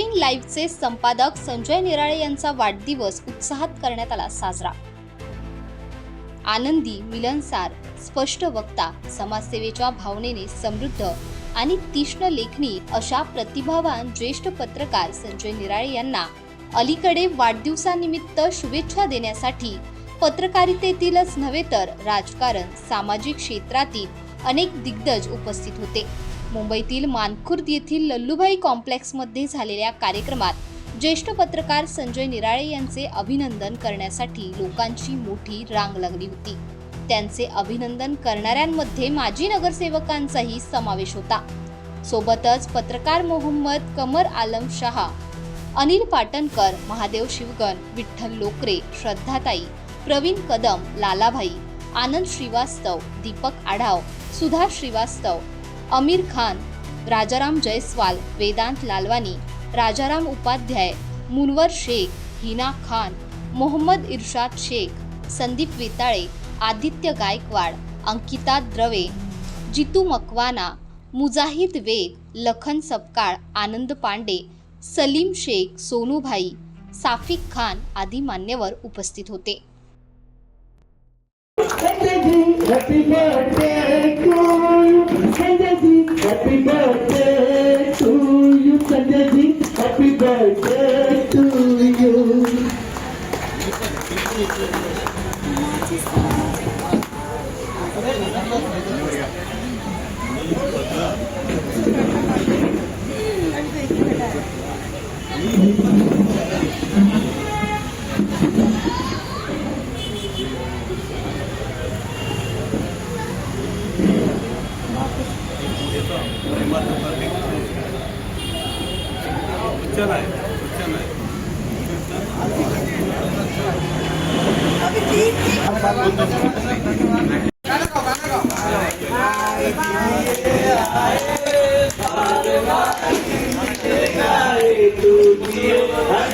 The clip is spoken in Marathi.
न्यूजचे संपादक संजय निराळे यांचा वाढदिवस उत्साहात करण्यात आला साजरा. आनंदी मिलनसार स्पष्ट वक्ता समाजसेवेच्या भावनेने समृद्ध आणि तीक्ष्ण लेखणी अशा प्रतिभावान ज्येष्ठ पत्रकार संजय निराळे यांना अलीकडे वाढदिवसानिमित्त शुभेच्छा देण्यासाठी पत्रकारितेतीलच नव्हे तर राजकारण सामाजिक क्षेत्रातील अनेक दिग्गज उपस्थित होते. मुंबईतील मानखुर्द येथील लल्लूभाई कॉम्प्लेक्समध्ये झालेल्या कार्यक्रमात ज्येष्ठ पत्रकार संजय निराळे यांचे अभिनंदन करण्यासाठी लोकांची मोठी रांग लागली होती. त्यांचे अभिनंदन करणाऱ्यांमध्ये माजी नगरसेवकांचाही समावेश होता. सोबतच पत्रकार मोहम्मद कमर आलम शहा अनिल पाटणकर महादेव शिवगण विठ्ठल लोकरे श्रद्धाताई प्रवीण कदम लालाभाई आनंद श्रीवास्तव दीपक आढाव सुधा श्रीवास्तव अमीर खान राजाराम जयस्वाल वेदांत लालवानी राजाराम उपाध्याय मुनवर शेख हिना खान मोहम्मद इर्शाद शेख संदीप वेताळे आदित्य गायकवाड अंकिता द्रवे जितू मकवाना मुजाहिद वेग लखन सपकाळ आनंद पांडे सलीम शेख सोनूभाई साफिक खान आदी मान्यवर उपस्थित होते. Happy birthday to you, Sanjay. Happy birthday to you, Sanjay ji. Happy birthday to you. Happy